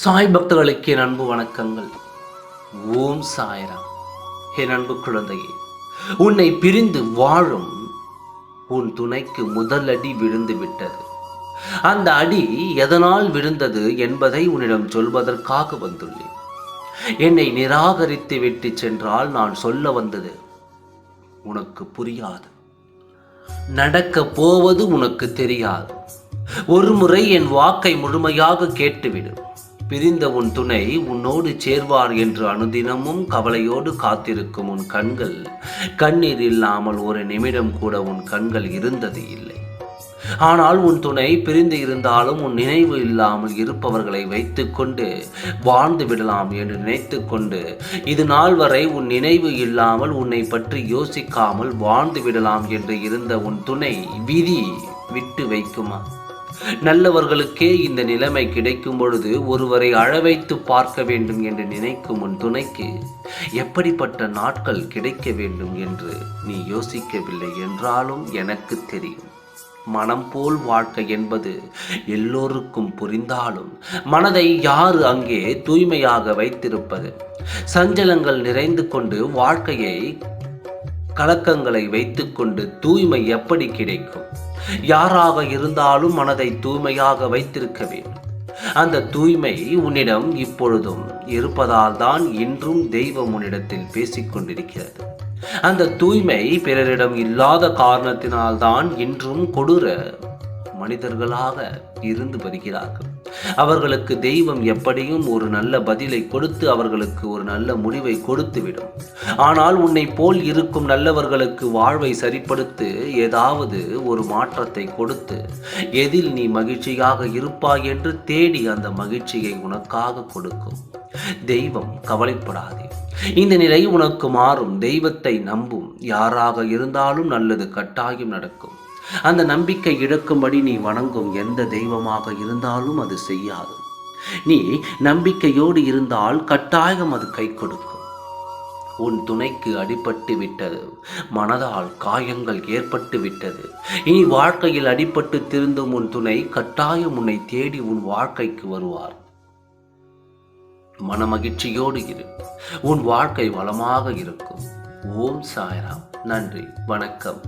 சாய் பக்தர்களுக்கு என் அன்பு வணக்கங்கள். ஓம் சாய்ராம். என் அன்பு குழந்தையே உன்னை பிரிந்து வாழும் உன் துணைக்கு முதல் அடி விழுந்து விட்டது. அந்த அடி எதனால் விழுந்தது என்பதை உன்னிடம் சொல்வதற்காக வந்துள்ளேன். என்னை நிராகரித்து விட்டு சென்றால் நான் சொல்ல வந்தது உனக்கு புரியாது. நடக்க போவது உனக்கு தெரியாது. ஒரு முறை என் வாக்கை முழுமையாக கேட்டுவிடும் பிரிந்த உன் துணை உன்னோடு சேர்வார் என்று அனுதினமும் கவலையோடு காத்திருக்கும் உன் கண்கள். கண்ணீர் இல்லாமல் ஒரு நிமிடம் கூட உன் கண்கள் இருந்தது இல்லை. ஆனால் உன் துணை பிரிந்து இருந்தாலும் உன் நினைவு இல்லாமல் இருப்பவர்களை வைத்துக்கொண்டு வாழ்ந்து விடலாம் என்று நினைத்துக்கொண்டு இது நாள் வரை உன் நினைவு இல்லாமல் உன்னை பற்றி யோசிக்காமல் வாழ்ந்து விடலாம் என்று இருந்த உன் துணை விதி விட்டு வைக்குமா? நல்லவர்களுக்கே இந்த நிலைமை கிடைக்கும் பொழுது ஒருவரை அழவைத்து பார்க்க வேண்டும் என்று நினைக்கும் உன் துணைக்கு எப்படிப்பட்ட நாட்கள் கிடைக்க வேண்டும் என்று நீ யோசிக்கவில்லை என்றாலும் எனக்கு தெரியும். மனம் போல் வாழ்க்கை என்பது எல்லோருக்கும் புரிந்தாலும் மனதை யாரு அங்கே தூய்மையாக வைத்திருப்பது? சஞ்சலங்கள் நிறைந்து கொண்டு வாழ்க்கையை கலக்கங்களை வைத்துக்கொண்டு தூய்மை எப்படி கிடைக்கும்? யாராக இருந்தாலும் மனதை தூய்மையாக வைத்திருக்க வேண்டும். அந்த தூய்மை உன்னிடம் இப்பொழுதும் இருப்பதால் தான் இன்றும் தெய்வம் உன்னிடத்தில் பேசிக்கொண்டிருக்கிறது அந்த தூய்மை பிறரிடம் இல்லாத காரணத்தினால்தான் இன்றும் கொடூர மனிதர்களாக இருந்து வருகிறார்கள். அவர்களுக்கு தெய்வம் எப்படியும் ஒரு நல்ல பதிலை கொடுத்து அவர்களுக்கு ஒரு நல்ல முடிவை கொடுத்துவிடும். ஆனால் உன்னை போல் இருக்கும் நல்லவர்களுக்கு வாழ்வை சரிப்படுத்து ஏதாவது ஒரு மாற்றத்தை கொடுத்து எதில் நீ மகிழ்ச்சியாக இருப்பாய் என்று தேடி அந்த மகிழ்ச்சியை உனக்காக கொடுக்கும். தெய்வம் கவலைப்படாதே. இந்த நிலை உனக்கு மாறும். தெய்வத்தை நம்பும். யாராக இருந்தாலும் நல்லது கட்டாயம் நடக்கும். அந்த நம்பிக்கை இழக்கும்படி நீ வணங்கும் எந்த தெய்வமாக இருந்தாலும் அது செய்யாது. நீ நம்பிக்கையோடு இருந்தால் கட்டாயம் அது கை கொடுக்கும். உன் துணைக்கு அடிபட்டு விட்டது மனதால் காயங்கள் ஏற்பட்டு விட்டது. இனி வாழ்க்கையில் அடிபட்டு திருந்தும் உன் துணை கட்டாயம் உன்னை தேடி உன் வாழ்க்கைக்கு வருவார். மனமகிழ்ச்சியோடு இரு. உன் வாழ்க்கை வளமாக இருக்கும். ஓம் சாய்ராம். நன்றி. வணக்கம்.